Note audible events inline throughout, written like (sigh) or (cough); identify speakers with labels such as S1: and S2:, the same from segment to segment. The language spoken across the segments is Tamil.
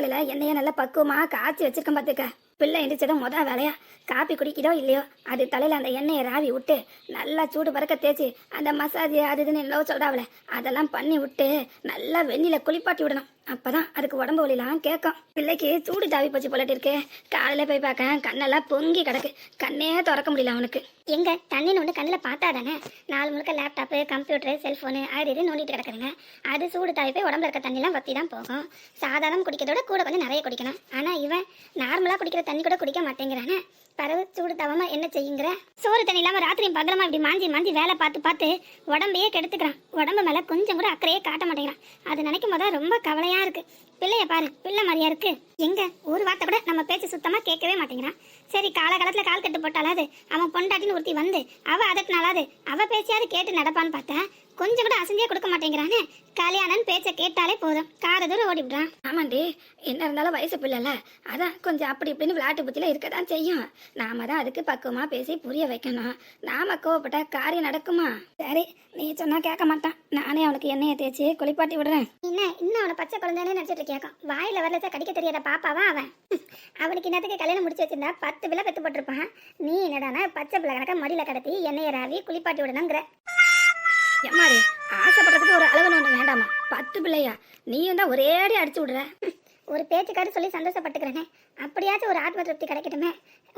S1: நிலக்கல்ல எண்ணெயை நல்லா பக்குவமா காய்ச்சி வச்சிருக்கேன் பார்த்துக்க பிள்ளை எந்திரிச்சதும் மொத வேலையா? காப்பி குடிக்கிறோ இல்லையோ? அது தலையில் அந்த எண்ணெயை ராவி விட்டு நல்லா சூடு பறக்க தேய்ச்சி அந்த மசாஜ் அது இதுன்னு என்னவோ சொல்கிறாவில அதெல்லாம் பண்ணி விட்டு நல்லா வெந்நில குளிப்பாட்டி விடணும். அப்பதான் அதுக்கு உடம்பு வலிலாம் கேட்கும். பிள்ளைக்கு சூடு தாவி போச்சு போலட்டு இருக்கு. காலையில போய் பார்க்க கண்ணெல்லாம் பொங்கி கிடக்கு. கண்ணே திறக்க முடியல அவனுக்கு.
S2: எங்க? தண்ணின்னு ஒன்று கண்ணில் பார்த்தா தானே நாலு முழுக்க லேப்டாப்பு கம்ப்யூட்டரு செல்ஃபோனு அது இது நோண்டிட்டு கிடக்குதுங்க. அது சூடு தாவி போய் உடம்புல இருக்க தண்ணிலாம் வத்தி தான் போகும். சாதாரணம் குடிக்கிறதோட கூட கொஞ்சம் நிறைய குடிக்கணும். ஆனால் இவன் நார்மலாக குடிக்கிற தண்ணி கூட குடிக்க மாட்டேங்கிறானே. பறவை சூடு தவமா என்ன செய்யுங்கிற? சோறு தண்ணி இல்லாமல் ராத்திரியும் பகலமா இப்படி மாஞ்சி மாஞ்சி வேலை பார்த்து பார்த்து உடம்பையே கெடுத்துக்கிறான். உடம்பு மேலே கொஞ்சம் கூட அக்கறையே காட்ட மாட்டேங்கிறான். அது நினைக்கும் போது ரொம்ப கவலையா இருக்கு? பிள்ளைய பாரு பிள்ளை மாதிரியா இருக்கு. எங்க? ஒரு வார்த்தை கூட நம்ம பேச்சு சுத்தமா கேட்கவே மாட்டேங்கிறான். சரி காலகாலத்துல கால் கட்டு போட்டாலாது அவன் பொண்டாட்டின்னு ஒருத்தி வந்து அவ அதட்டினாலாது அவ பேச்சியாவது கேட்டு நடப்பான்னு பார்த்தா கொஞ்சம் கூட அசந்தியே கொடுக்க மாட்டேங்கிறானே. கல்யாணம் பேச்ச கேட்டாலே போதும். கார தூரம் ஓடிவிடுறான்
S1: ஆமாண்டி என்ன இருந்தாலும் வயசு பிள்ளைல. அதான் கொஞ்சம் அப்படி இப்படின்னு விளையாட்டு புத்தியில இருக்க தான் செய்யும். நாம தான் அதுக்கு பக்குவமா பேசி புரிய வைக்கணும். நாம கோவப்பட்டா காரியம் நடக்குமா? சரி நீ சொன்னா கேட்க மாட்டான். நானே அவனுக்கு எண்ணெயை தேய்ச்சி குளிப்பாட்டி விடுறேன்.
S2: என்ன இன்னும் அவனை பச்சை குழந்தைனே நினைச்சிட்டு இருக்கியாக்கும் வாயில வரலச்சா கடிக்க தெரியாத பாப்பாவா அவன்? அவனுக்கு இன்னத்துக்கு கல்யாணம் முடிச்சு வச்சிருந்தா பத்து பிள்ளை பெத்து போட்டிருப்பான். நீ என்னடானா பச்சை பிள்ளை கணக்கா மடியில கடத்தி எண்ணெயை ராவி குளிப்பாட்டி விடணுங்கிற.
S1: எம்மாடி ஆசைப்படுறதுக்கு ஒரு அளவு ஒன்று வேண்டாமா பத்து பிள்ளையா நீயும் தான் ஒரே அடி அடிச்சு விடுற.
S2: ஒரு பேச்சுக்காரு சொல்லி சந்தோஷப்பட்டுக்கிறேனே. அப்படியாச்சும் ஒரு ஆத்ம திருப்தி கிடைக்கட்டுமே.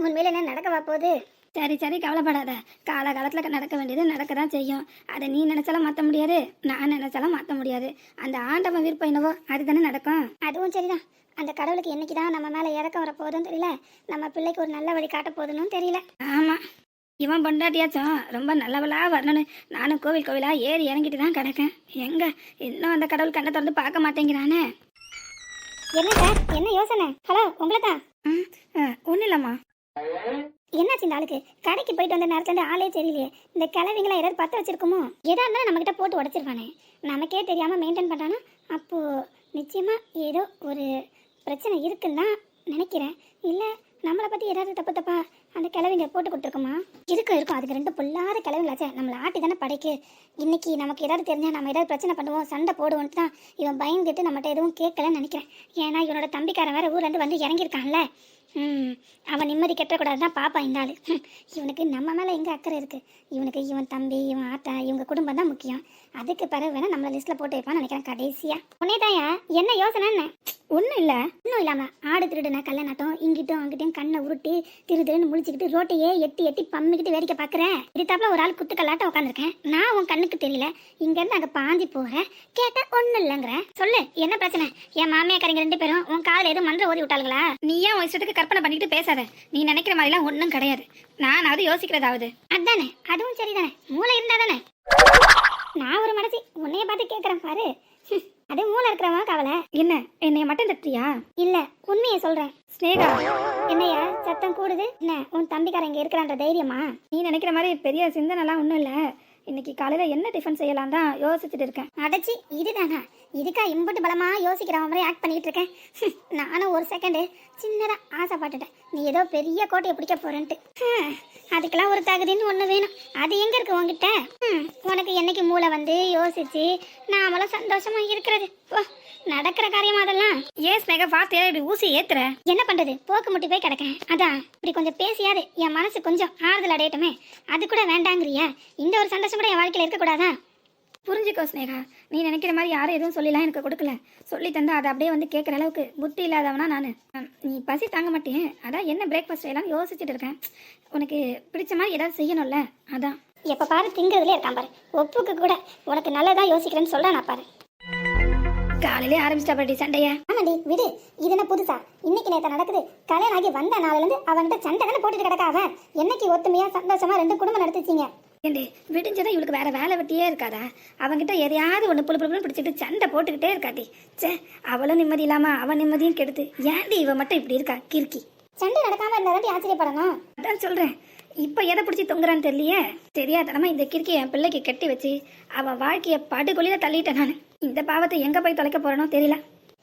S2: உண்மையில என்ன நடக்கவா போகுது?
S1: சரி சரி கவலைப்படாத. காலகாலத்தில் நடக்க வேண்டியது நடக்க தான் செய்யும். அதை நீ நினைச்சாலும் மாற்ற முடியாது நான் நினைச்சாலும் மாற்ற முடியாது. அந்த ஆண்டவன் விருப்பம் என்னவோ அதுதானே நடக்கும்.
S2: அதுவும் சரிதான். அந்த கடவுளுக்கு என்னைக்கு தான் நம்ம மேலே இறக்கம் வர போதும் தெரியல. நம்ம பிள்ளைக்கு ஒரு நல்ல வழி காட்ட போதுன்னு தெரியல.
S1: ஆமாம் இவன் பொண்டாட்டியாச்சும் ரொம்ப நல்லவளா வரணும்னு நானும் கோவில் கோவிலா ஏறி இறங்கிட்டு தான் கிடக்கேன். எங்க? இன்னும் அந்த கடவுள் கண்ணை திறந்து பார்க்க மாட்டேங்கிறானே.
S2: என்ன சார்? என்ன யோசனை? ஹலோ உங்களை தான்
S1: ஒன்றும் இல்லைம்மா.
S2: என்னாச்சு இந்த ஆளுக்கு? கடைக்கு போயிட்டு வந்த நேரத்துல ஆளே தெரியலையே. இந்த கிழவிங்களா ஏதாவது பத்த வச்சிருக்குமோ? எதா இருந்தாலும் நம்ம கிட்ட போட்டு உடச்சிருப்பானே நமக்கே தெரியாம மெயின்டைன் பண்றானா? அப்போ நிச்சயமா ஏதோ ஒரு பிரச்சனை இருக்குன்னு தான் நினைக்கிறேன். இல்ல நம்மளை பத்தி ஏதாவது தப்பு தப்பா அந்த கிழவிங்க போட்டு கொடுத்துருக்கோமா? இருக்கும் இருக்கும். அதுக்கு ரெண்டு பொல்லாத கிழவிங்களாச்சே. நம்மளை ஆட்டி தானே படைக்கு. இன்னைக்கு நமக்கு ஏதாவது தெரிஞ்சால் நம்ம ஏதாவது பிரச்சனை பண்ணுவோம் சண்டை போடுவோன்ட்டு தான் இவன் பயந்துட்டு நம்மகிட்ட எதுவும் கேட்கலன்னு நினைக்கிறேன். ஏன்னா இவனோட தம்பிக்காரன் வேற ஊர்லேருந்து வந்து இறங்கியிருக்கான்ல. ம் அவன் நிம்மதி கெட்டக்கூடாது தான் பாப்பா இந்த ஆள். இவனுக்கு நம்ம மேலே எங்கே அக்கறை இருக்குது இவனுக்கு இவன் தம்பி இவன் ஆத்தா இவங்க குடும்பம் தான் முக்கியம். அதுக்கு பிறகு வேணால் நம்மளை லிஸ்ட்டில் போட்டு வைப்பான்னு நினைக்கிறேன் கடைசியாக உன்னே தாயா என்ன யோசனை என்ன
S1: ஒன்றும் இல்லை.
S2: இன்னும் இல்லாமல் ஆடு திருடுன கல்யாணட்டம் இங்கிட்டும் அங்கிட்டும் கண்ணை உருட்டி திரு திருன்னு முழிச்சிக்கிட்டு ரோட்டையே எட்டி எட்டி பம்மிக்கிட்டு வேடிக்கை பார்க்குறேன் இதுத்தாப்புல ஒரு ஆள் குத்துக்கலாட்டம் உட்காந்துருக்கேன் நான் உன் கண்ணுக்கு தெரியல. இங்கேருந்து அங்கே பாஞ்சி போகிறேன் கேட்டால் ஒன்றும் இல்லைங்கிற. சொல்லு என்ன பிரச்சனை? என் மாமியாக்காரங்க ரெண்டு பேரும் உன் காதில் எதுவும் மன்ற ஓதி விட்டாளுங்களா?
S1: நீ ஏன் உன் இஷ்டத்துக்கு கற்பனை பண்ணிக்கிட்டு பேசாத. நீ நினைக்கிற மாதிரிலாம் ஒன்றும் கிடையாது. நான் அது யோசிக்கிறதாவது.
S2: அதானே? அதுவும் சரிதானே? மூளை இருந்தா தானே நான் ஒரு மனசி உன்னைய பார்த்து கேட்குறேன் பாரு. அது மூளை இருக்கிறவன் கவலை.
S1: என்ன? என்னைய மட்டும் தட்டியா
S2: இல்ல உண்மையை சொல்றேன்.
S1: ஸ்னேகா
S2: என்னையா? சத்தம் கூடுது. என்ன உன் தம்பிக்கார இங்க இருக்கிறான்ற தைரியமா?
S1: நீ நினைக்கிற மாதிரி பெரிய சிந்தனைலாம் ஒன்றும் இல்லை. இன்னைக்கு காலையில் என்ன டிஃபன் செய்யலாம் தான் யோசிச்சுட்டு இருக்கேன்.
S2: அடைச்சி இதுதானா? இதுக்கா இம்புட்டு பலமா யோசிக்கிற மாதிரி ஆக்ட் பண்ணிட்டு இருக்கேன். (laughs) நானும் ஒரு செகண்டு சின்னதா ஆசைப்பட்டுட்டேன். நீ ஏதோ பெரிய கோட்டையை பிடிக்க போறேன்ட்டு. ஹம், அதுக்கெல்லாம் ஒரு தகுதின்னு ஒண்ணு வேணும். அது எங்க இருக்கு உன்கிட்ட? ஹம், உனக்கு என்னைக்கு மூளை வந்து யோசிச்சு நாமளும் சந்தோஷமா இருக்கிறது. போ, நடக்கிற காரியம் அதெல்லாம்.
S1: ஏன் ஸ்னேகா வார்த்தையா இப்படி ஊசி ஏத்துற?
S2: என்ன பண்றது? போக்கு முட்டி போய் கிடக்கேன். அதான் இப்படி கொஞ்சம் பேசியாது. என் மனசு கொஞ்சம் ஆறுதல் அடையட்டுமே. அது கூட வேண்டாங்கிறியா. இந்த ஒரு சந்தோஷம் கூட என் வாழ்க்கையில இருக்கக்கூடாதா?
S1: புரிஞ்சுக்கோ ஸ்னேகா நீ நினைக்கிற மாதிரி யாரும் எதுவும் சொல்லிலாம் எனக்கு கொடுக்கல. சொல்லி தந்தா அதை அப்படியே வந்து கேட்குற அளவுக்கு புத்தி இல்லாதவனா நான். நீ பசி தாங்க மாட்டேன் அதான் என்ன பிரேக்ஃபாஸ்ட் எல்லாம் யோசிச்சுட்டு இருக்கேன். உனக்கு பிடிச்ச மாதிரி ஏதாவது செய்யணும்ல? அதான்.
S2: எப்போ பாரு திங்கிறதுலே இருக்கான் பாரு. ஒப்புக்கு கூட உனக்கு நல்லதா யோசிக்கிறேன்னு சொல்றான் பாரு.
S1: காலையிலே ஆரம்பிச்சிட்டா பாட்டி சண்டைய.
S2: ஆமாடி விடு. இது என்ன புதுசா? இன்னைக்கு நேத்து நடக்குது. கல்யாணம் ஆகி வந்த நாள்ல இருந்து அவன்கிட்ட சண்டை தானே போட்டுட்டு கிடக்கா அவன்? என்னைக்கு ஒத்துமையா சந்தோஷமா ரெண்டு குடும்பம் நடத்திச்சீங்க?
S1: ஏண்டி விடிஞ்சதும் இவளுக்கு வேற வேலை வெட்டியே இருக்காதா? அவங்கிட்ட எதையாவது ஒன்று புழு புழுன்னு பிடிச்சிட்டு சண்டை போட்டுக்கிட்டே இருக்காட்டி. ச்சே அவளும் நிம்மதி இல்லாம அவன் நிம்மதியும் கெடுத்து. ஏன்டி இவ மட்டும் இப்படி இருக்கா கிறுக்கி?
S2: சண்டை நடக்காம இருந்தா ஆச்சரியப்படணும்
S1: அதான் சொல்றேன். இப்போ எதை பிடிச்சி தொங்குறான்னு தெரியலையே? தெரியாதனமா இந்த கிறுக்கி என் பிள்ளைக்கு கட்டி வச்சு அவன் வாழ்க்கைய படுகொலியில தள்ளிட்டேன் நான். இந்த பாவத்தை எங்க போய் தொலைக்க போறேனோ தெரியல.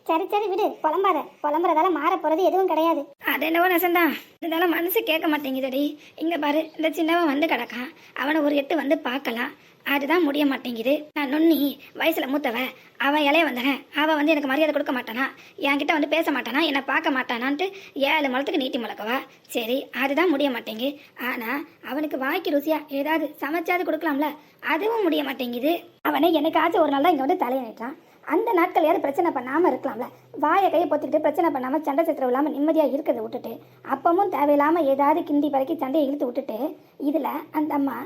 S2: சரி சரி விடு. புலம்பாத. புலம்புறதால மாற போறது எதுவும் கிடையாது.
S1: அது என்னவோ நெசந்தான் இருந்தாலும் மனசு கேட்க மாட்டேங்குதுடி. இங்க பாரு இந்த சின்னவன் வந்து கிடக்கான். அவனை ஒரு எட்டு வந்து பார்க்கலாம். அதுதான் முடிய மாட்டேங்குது. நான் நொன்னி வயசுல மூத்தவ. அவன் இலைய வந்தன அவன் வந்து எனக்கு மரியாதை கொடுக்க மாட்டானா? என்கிட்ட வந்து பேச மாட்டானா? என்னை பார்க்க மாட்டானான்ட்டு ஏழு மலத்துக்கு நீட்டி முளக்கவா சரி அதுதான் முடிய மாட்டேங்குது ஆனா அவனுக்கு வாய்க்கு ருசியா ஏதாவது சமைச்சாது கொடுக்கலாம்ல? அதுவும் முடிய மாட்டேங்குது. அவனை என்னைக்காச்சும் ஒரு நாள் தான் இங்க வந்து தலையை நீட்டான் அந்த நாட்கள் யாரும் பிரச்சனை பண்ணாமல் இருக்கலாம்ல. வாயை கையை பொத்திக்கிட்டு பிரச்சனை பண்ணாமல் சண்டை சத்திரம் இல்லாமல் நிம்மதியாக இருக்கிறத விட்டுட்டு அப்பவும் தேவையில்லாமல் ஏதாவது கிண்டி பறக்கி சண்டையை இழுத்து விட்டுட்டு இதில் அந்த அம்மா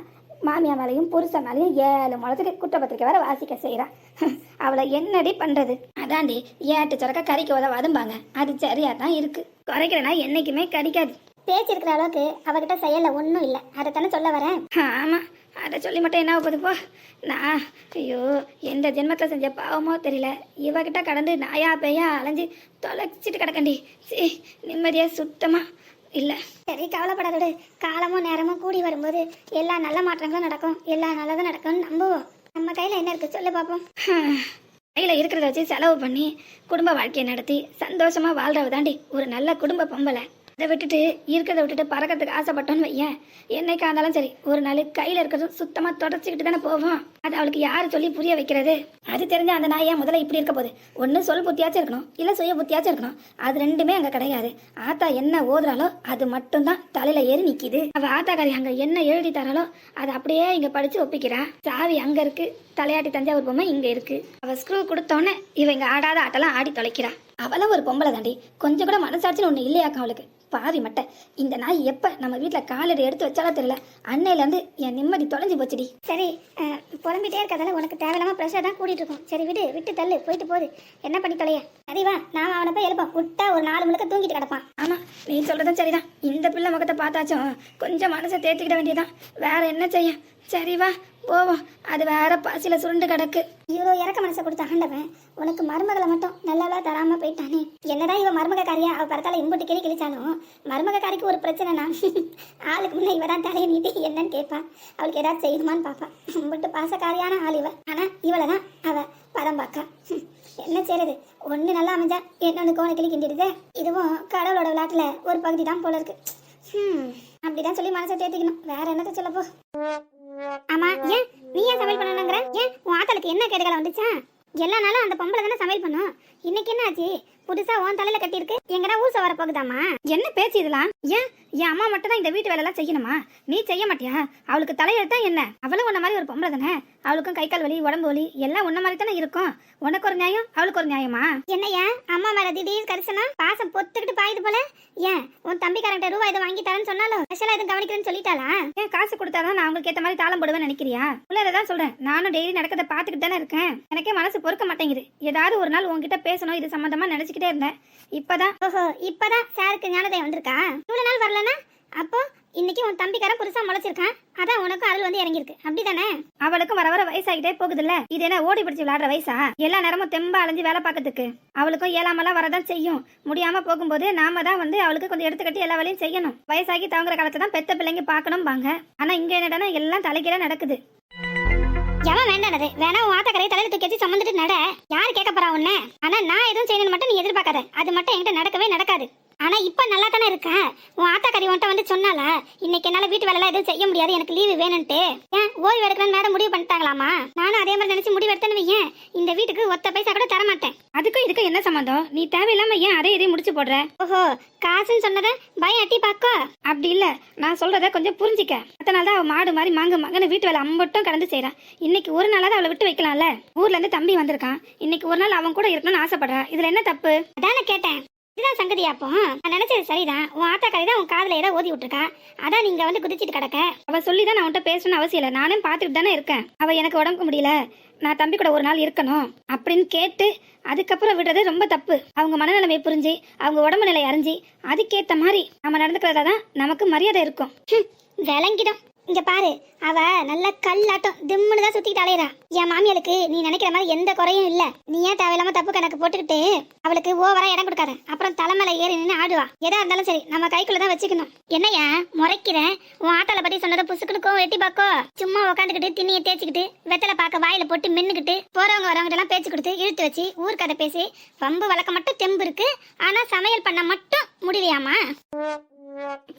S1: மாமியா மேலையும் புருஷன் மேலையும் ஏழு முளத்துக்கு குற்றப்பத்திரிக்கை வேற வாசிக்க செய்கிறான் (laughs) அவளை என்னடி பண்ணுறது அதாண்டி ஏட்டு சுரக்க கறிக்கு உதவாதும்பாங்க அது சரியாக தான் இருக்குது குறைக்கிறனா என்றைக்குமே கடிக்காது.
S2: பேச்சிருக்கிற அளவுக்கு அவகிட்ட செயலில் ஒன்றும் இல்லை. அதைத்தானே சொல்ல வரேன்?
S1: ஆமாம் அதை சொல்லி மட்டும் என்ன போகுது? போ. நான் ஐயோ எந்த ஜென்மத்தில் செஞ்ச பாவமோ தெரியல. இவகிட்ட கடந்து நாயா பேயா அலைஞ்சு தொலைச்சிட்டு கிடக்கண்டி. சீ நிம்மதியாக சுத்தமாக இல்லை.
S2: சரி கவலைப்படாதோடு. காலமும் நேரமும் கூடி வரும்போது எல்லா நல்ல மாற்றங்களும் நடக்கும். எல்லா நல்லதும் நடக்கும்னு நம்புவோம். நம்ம கையில என்ன இருக்கு? சொல்லு பாப்போம்.
S1: கையில் இருக்கிறத வச்சு செலவு பண்ணி குடும்ப வாழ்க்கையை நடத்தி சந்தோஷமாக வாழ்றவ தாண்டி ஒரு நல்ல குடும்ப பொம்பளை. அதை விட்டுட்டு இருக்கிறத விட்டுட்டு பறக்கிறதுக்கு ஆசைப்பட்டோன்னு வையேன். என்னைக்கா இருந்தாலும் சரி ஒரு நாள் கையில் இருக்கிறதும் சுத்தமாக தொடச்சிக்கிட்டு தானே போவோம். அது அவளுக்கு யார் சொல்லி புரிய வைக்கிறது? அது தெரிஞ்ச அந்த நாய் ஏன் முதல்ல இப்படி இருக்க போகுது? ஒன்று சொல் புத்தியாச்சும் இருக்கணும் இல்லை சுய புத்தியாச்சும் இருக்கணும். அது ரெண்டுமே அங்கே கிடையாது. ஆத்தா என்ன ஓதுறாலோ அது மட்டும்தான் தலையில் ஏறி நிற்கிது அவள் ஆத்தாக்காரி அங்கே என்ன எழுதி தராலோ அதை அப்படியே இங்கே படித்து ஒப்பிக்கிறா. சாவி அங்கே இருக்கு தலையாட்டி தஞ்சாவூர் பொம்மை இங்கே இருக்கு. அவள் ஸ்க்ரூ கொடுத்தோன்னே இவ ஆடாத ஆட்டெல்லாம் ஆடி தொலைக்கிறா. அவளும் ஒரு பொம்பளை தாண்டி கொஞ்சம் கூட மனசாட்சின்னு ஒன்று இல்லையாக்கா அவளுக்கு. பாவி மட்டை. இந்த நாய் எப்போ நம்ம வீட்டில் காலடி எடுத்து வச்சாலும் தெரியல. அன்னையிலேருந்து என் நிம்மதி தொலைஞ்சு போச்சுடி.
S2: சரி புலம்பிட்டே இருக்கிறதால உனக்கு தேவையில்லாம ப்ரெஷர் தான் கூட்டிட்டு இருக்கும். சரி விடு விட்டு தள்ளு போயிட்டு போகுது. என்ன பண்ணி தொலைய? சரி வா நான் அவனை போய் எழுப்போம் விட்டா ஒரு நாலு முழுக்க தூங்கிட்டு கிடப்பான்.
S1: ஆமா நீ சொல்றதும் சரிதான். இந்த பிள்ளை முகத்தை பார்த்தாச்சும் கொஞ்சம் மனசை தேத்திக்கிட வேண்டியதான் வேற என்ன செய்ய? சரி வா போவோம். அது வேற பாசில சுருண்டு கிடக்கு.
S2: இவ்வளோ இறக்க மனசை கொடுத்த ஆண்டவன் உனக்கு மருமகளை மட்டும் நல்லாவா தராம போயிட்டானே. என்னதான் இவ மருமகக்காரியா அவ பரத்தால இம்புட்டு கிளி கிழிச்சாலும் மருமகக்காரிக்கு ஒரு பிரச்சனைனா (laughs) ஆளுக்கு முன்னே இவ தான் தலையை நீட்டி என்னன்னு கேட்பா. அவளுக்கு ஏதாவது செய்யணுமான்னு பாப்பா. இம்புட்டு பாசக்காரியான ஆள் இவ. ஆனா இவளை தான் அவ பதம் பார்க்கா என்ன செய்யறது ஒண்ணு நல்லா அமைஞ்சா என்னொன்று கோண கிளி கிண்டிடுது? இதுவும் கடவுளோட விளையாட்டுல ஒரு பகுதி தான் போல இருக்கு. அப்படிதான் சொல்லி மனசை தேத்திக்கணும். வேற என்னத்த சொல்லப்போ ஆமா ஏன்? நீ ஏன் சமையல் பண்ணணுங்கிற ஏன்? உன் ஆத்தலுக்கு என்ன கேடுகளை வந்துச்சா? எல்லா நாளும் அந்த பொம்பளை தானே சமையல் பண்ணும். இன்னைக்கு என்ன ஆச்சு புதுசா உன் தலையில கட்டியிருக்கு. எங்கடா ஊச வர போகுதாமா
S1: என்ன பேச்சு இதெல்லாம்? ஏன்? என் அம்மா மட்டும் தான் இந்த வீட்டு வேலையெல்லாம் செய்யணுமா? நீ செய்ய மாட்டியா? அவளுக்கு தலையெழுத்தா என்ன? அவளும் உன்ன மாதிரி ஒரு பொம்பளை தானே? அவளுக்கும் கை கால் வலி உடம்பு வலி எல்லாம் உன்ன மாதிரி தானே இருக்கும். உனக்கு ஒரு நியாயம் அவளுக்கு ஒரு நியாயமா?
S2: என்னய்யா? அம்மா மேல திடீர் கரிசனா? பாசம் பொத்துக்கிட்டு பாயுது போல. ஏன்? உன் தம்பிக்காரன்ட்ட ரூபாய் இதை வாங்கி தரேன்னு சொன்னாலும் ஸ்பெஷலா எதுவும் கவனிக்கிறேன்னு சொல்லிட்டாளா?
S1: ஏன் காசு கொடுத்தாதான் நான் அவங்களுக்கு ஏத்த மாதிரி தாளம் போடுவேன்னு நினைக்கிறியா? உள்ள தான் சொல்றேன். நானும் டெய்லி நடக்கிறத பார்த்துக்கிட்டு தானே இருக்கேன். எனக்கே மனசு பொறுக்க மாட்டேங்குது. ஏதாவது ஒரு நாள் உன்கிட்ட பேசணும் இது சம்பந்தமா நினைச்சுக்கிட்டே இருந்தேன். இப்பதான்.
S2: ஓஹோ இப்பதான் சாருக்கு ஞானதயம் வந்திருக்கா? இவ்வளவு நாள் வரலனா அப்போ இன்னைக்கு உன் தம்பிக்காரன் புதுசா முளைச்சிருக்கான். அதான் உனக்கும் அருள் வந்து இறங்கியிருக்கு. அப்படிதானே?
S1: அவளுக்கும் வர வர வயசாகிட்டே போகுதுல்ல. இது என்ன ஓடி பிடிச்சி விளையாடுற வயசா? எல்லா நேரமும் தெம்பா அலைஞ்சு வேலை பார்க்கறதுக்கு. அவளுக்கும் ஏழாமலாம் வரதான் செய்யும். முடியாம போகும்போது நாம தான் வந்து அவளுக்கு கொஞ்சம் எடுத்துக்கட்டி எல்லா வேலையும் செய்யணும். வயசாகி தவங்குற காலத்தை தான் பெத்த பிள்ளைங்க பார்க்கணும் பாங்க ஆனா இங்க என்னடா எல்லாம் தலைக்கீழ நடக்குது.
S2: எவன் வேண்டானது? வேணா உன் ஆத்தக்கரையை தலையில தூக்கி வச்சு நட. யார் கேட்க போறா உன்ன? ஆனா நான் எதுவும் செய்யணும்னு மட்டும் நீ எதிர்பார்க்காத. அது மட்டும் என்கிட்ட நடக்கவே நடக்காது. ஆனா இப்ப நல்லா தானே இருக்க? உன் உன்ட்ட வந்து சொன்னால இன்னைக்கு என்னால வீட்டு வேலை எதுவும் செய்ய முடியாது எனக்கு லீவு வேணும்ட்டு ஏன்? ஓய்வு எடுக்கணும்னு மேடம் முடிவு பண்ணிட்டாங்களாமா? நானும் அதே மாதிரி நினைச்சு முடிவு எடுத்தேன்னு வையேன். இந்த வீட்டுக்கு ஒத்த பைசா கூட தர மாட்டேன்
S1: அதுக்கும் இதுக்கும் என்ன சம்மந்தம் நீ தேவையில்லாம ஏன் அதே இதையும் முடிச்சு போடுற?
S2: ஓஹோ காசுன்னு சொன்னதை பயம் அட்டி பாக்கோ?
S1: அப்படி இல்ல. நான் சொல்றத கொஞ்சம் புரிஞ்சிக்க. அத்தனை நாள் தான் அவ மாடு மாதிரி மாங்கு மகன வீட்டு வேலை அம்பட்டும் கடந்து செய்றான் இன்னைக்கு ஒரு நாளாவது அவளை விட்டு வைக்கலாம்ல? ஊர்ல இருந்து தம்பி வந்திருக்கான். இன்னைக்கு ஒரு நாள் அவன் கூட இருக்கணும்னு ஆசைப்படுறா. இதுல என்ன தப்பு?
S2: அதான் கேட்டேன். இதுதான் சங்கதியா அப்போ நான் நினைச்சது சரிதான். உன் ஆத்தாக்கறி தான் உன் காதுல ஏதோ ஓதி விட்டுருக்கா. அதான் நீங்க வந்து குதிச்சிட்டு கிடக்க.
S1: அவ சொல்லி தான் நான் உன்கிட்ட பேசணும்னு அவசியம் இல்லை. நானும் பார்த்துட்டு தானே இருக்கேன். அவ எனக்கு உடம்புக்கு முடியல. நான் தம்பி கூட ஒரு நாள் இருக்கணும் அப்படின்னு கேட்டு அதுக்கப்புறம் விடுறது ரொம்ப தப்பு. அவங்க மனநிலைமை புரிஞ்சு அவங்க உடம்பு நிலை அறிஞ்சு அதுக்கேத்த மாதிரி நம்ம நடந்துக்கிறதா தான் நமக்கு மரியாதை இருக்கும்.
S2: விளங்கிடும். இங்க பாரு அவ நல்ல கல்லாட்டம் திம்முன்னு தான் சுத்திட்டு அலையறா. என் மாமியாளுக்கு நீ நினைக்கிற மாதிரி எந்த குறையும் இல்ல. நீ ஏன் தேவையில்லாம தப்பு கணக்கு போட்டுக்கிட்டு அவளுக்கு ஓவரா இடம் கொடுக்காத. அப்புறம் தலைமையில ஏறி நின்று ஆடுவா. எதா இருந்தாலும் சரி நம்ம கைக்குள்ள தான் வச்சுக்கணும். என்னையா முறைக்கிறேன் உன் ஆட்டால பத்தி சொன்னதை புசுக்குன்னு கோவம் எட்டி பாக்கோ. சும்மா உட்காந்துக்கிட்டு திண்ணியை தேய்ச்சிக்கிட்டு வெத்தலை பார்க்க வாயில போட்டு மின்னுக்கிட்டு போறவங்க வரவங்க எல்லாம் பேச்சு கொடுத்து இழுத்து வச்சு ஊர் கதை பேசி வம்பு வழக்க மட்டும் தெம்பு இருக்கு. ஆனா சமையல் பண்ண மட்டும் முடியலையாமா?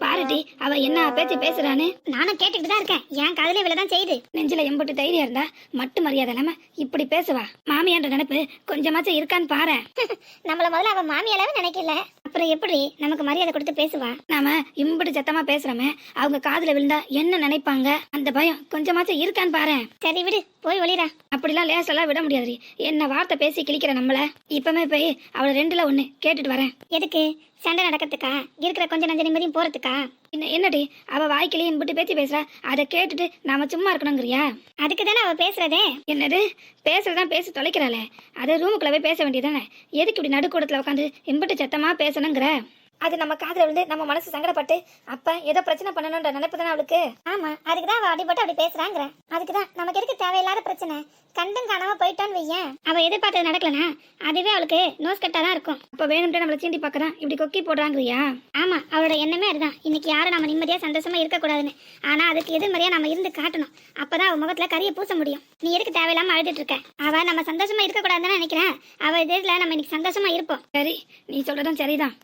S1: பாருடி அவ என்ன பேச்சு பேசுறான்னு?
S2: நானும் கேட்டுக்கிட்டு தான் இருக்கேன். என் காதலே இவ்வளவு தான் செய்யுது.
S1: நெஞ்சில எம்புட்டு தைரியம் இருந்தா மட்டு மரியாதை இல்லாம இப்படி பேசுவா. மாமியான்ற நினைப்பு கொஞ்சமாச்சும் இருக்கான்னு பாரு (laughs)
S2: நம்மள முதல்ல அவ மாமியாலாவே நினைக்கல. அப்புறம் எப்படி நமக்கு மரியாதை கொடுத்து பேசுவா?
S1: நாம இம்புட்டு சத்தமா பேசுறோமே அவங்க காதுல விழுந்தா என்ன நினைப்பாங்க? அந்த பயம் கொஞ்சமாச்சும் இருக்கான்னு பாரு
S2: சரி விடு போய் ஒளிரா
S1: அப்படிலாம் லேசெல்லாம் விட முடியாதுடி. என்ன வார்த்தை பேசி கிழிக்கிற நம்மள? இப்பமே போய் அவளை ரெண்டுல ஒண்ணு கேட்டுட்டு வரேன்.
S2: எதுக்கு? சண்டை நடக்கிறதுக்கா? இருக்கிற கொஞ்ச நஞ்ச நிம்மதியும் போறதுக்கா?
S1: என்ன என்னடி? அவ வாய்க்கிலேயே இம்புட்டு பேச்சு பேசுறா. அதை கேட்டுட்டு நாம சும்மா இருக்கணுங்கிறியா?
S2: அதுக்கு தானே அவ பேசுறதே?
S1: என்னது? பேசுறதான் பேசி தொலைக்கிறாளே. அது ரூமுக்குள்ளே போய் பேச வேண்டியதானே எதுக்கு இப்படி நடுக்கூடத்துல உட்காந்து இம்புட்டு சத்தமா பேசணுங்கிற? அது நம்ம காதுல விழுந்து நம்ம மனசு சங்கடப்பட்டு அப்ப ஏதோ பிரச்சனை பண்ணணும்ன்ற நினைப்பு தானே அவளுக்கு?
S2: ஆமா அதுக்கு தான் அவ அடிபட்டு அப்படி பேசுறாங்கிற. அதுக்கு தான் நமக்கு இருக்கு தேவையில்லாத பிரச்சனை? கண்டும் காணாம போயிட்டான்னு வையேன். அவ எதிர்பார்த்தது நடக்கலனா அதுவே அவளுக்கு நோஸ் கட்டா தான் இருக்கும்.
S1: அப்ப வேணும்ட்டு நம்மள சீண்டி பாக்குறான் இப்படி கொக்கி போடுறாங்கறியா
S2: ஆமா அவளோட எண்ணமே அதுதான். இன்னைக்கு யாரும் நம்ம நிம்மதியா சந்தோஷமா இருக்கக்கூடாதுன்னு. ஆனா அதுக்கு எதிர்மறையா நம்ம இருந்து காட்டணும். அப்பதான் அவ முகத்துல கரிய பூச முடியும். நீ எதுக்கு தேவையில்லாம அழுதுட்டு இருக்க? அவ நம்ம சந்தோஷமா இருக்கக்கூடாதுன்னு நினைக்கிறேன் அவ எதிரில நம்ம இன்னைக்கு சந்தோஷமா இருப்போம்.
S1: சரி நீ சொல்றதும் சரிதான்.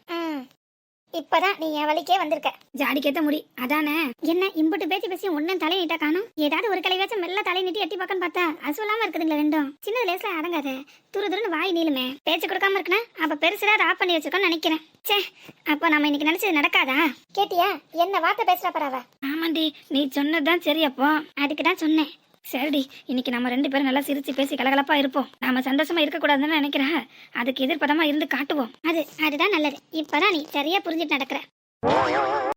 S2: இப்பதான் நீ என் வழிக்கே வந்திருக்க.
S1: ஜாடிக்கேத்த முடி. அதானே?
S2: என்ன இம்புட்டு பேச்சு பேசி ஒன்னும் தலை நீட்டா காணும்? ஏதாவது ஒரு கலைவாச்சும் மெல்ல தலை நீட்டி எட்டி பார்க்கன்னு பார்த்தா அசுவலாம இருக்குதுங்களா ரெண்டும். சின்ன லேஸ்ல அடங்காத. துரு துருன்னு வாய் நீளுமே. பேச்சு கொடுக்காம இருக்குன்னா அப்ப பெருசுடா ஆஃப் பண்ணி வச்சிருக்கோம்னு நினைக்கிறேன். ச்சே அப்ப நம்ம இன்னைக்கு நினைச்சது நடக்காதா? கேட்டியா? என்ன வார்த்தை பேசுறா பராவ
S1: ஆமாண்டி நீ சொன்னதுதான் சரி அப்போ.
S2: அதுக்கு தான் சொன்னேன்.
S1: சரிடி இன்னைக்கு நம்ம ரெண்டு பேரும் நல்லா சிரிச்சு பேசி கலகலப்பா இருப்போம். நாம சந்தோஷமா இருக்கக்கூடாதுன்னு நினைக்கிறேன். அதுக்கு எதிர்ப்பதமா இருந்து காட்டுவோம்.
S2: அது அதுதான் நல்லது. இப்பதான் நீ சரியா புரிஞ்சுட்டு நடக்கிற.